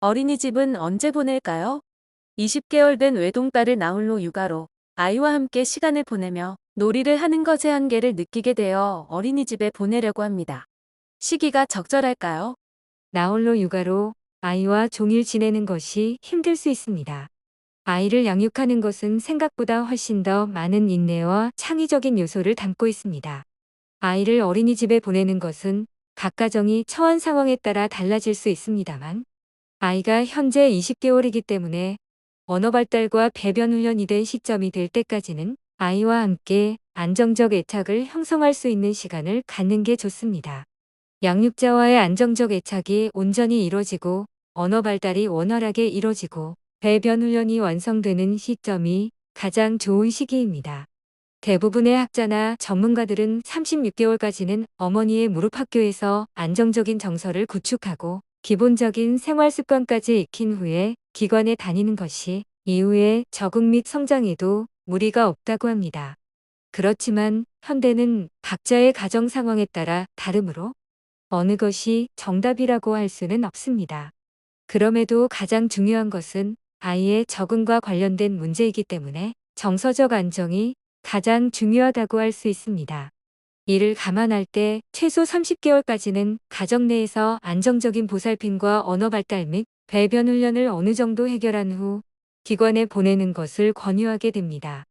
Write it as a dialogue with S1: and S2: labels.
S1: 어린이집은 언제 보낼까요? 20개월 된 외동딸을 나홀로 육아로 아이와 함께 시간을 보내며 놀이를 하는 것의 한계를 느끼게 되어 어린이집에 보내려고 합니다. 시기가 적절할까요?
S2: 나홀로 육아로 아이와 종일 지내는 것이 힘들 수 있습니다. 아이를 양육하는 것은 생각보다 훨씬 더 많은 인내와 창의적인 요소를 담고 있습니다. 아이를 어린이집에 보내는 것은 각 가정이 처한 상황에 따라 달라질 수 있습니다만 아이가 현재 20개월이기 때문에 언어 발달과 배변 훈련이 된 시점이 될 때까지는 아이와 함께 안정적 애착을 형성할 수 있는 시간을 갖는 게 좋습니다. 양육자와의 안정적 애착이 온전히 이루어지고 언어 발달이 원활하게 이루어지고 배변 훈련이 완성되는 시점이 가장 좋은 시기입니다. 대부분의 학자나 전문가들은 36개월까지는 어머니의 무릎 학교에서 안정적인 정서를 구축하고 기본적인 생활 습관까지 익힌 후에 기관에 다니는 것이 이후에 적응 및 성장에도 무리가 없다고 합니다. 그렇지만 현대는 각자의 가정 상황에 따라 다르므로 어느 것이 정답이라고 할 수는 없습니다. 그럼에도 가장 중요한 것은 아이의 적응과 관련된 문제이기 때문에 정서적 안정이 가장 중요하다고 할 수 있습니다. 이를 감안할 때 최소 30개월까지는 가정 내에서 안정적인 보살핌과 언어 발달 및 배변 훈련을 어느 정도 해결한 후 기관에 보내는 것을 권유하게 됩니다.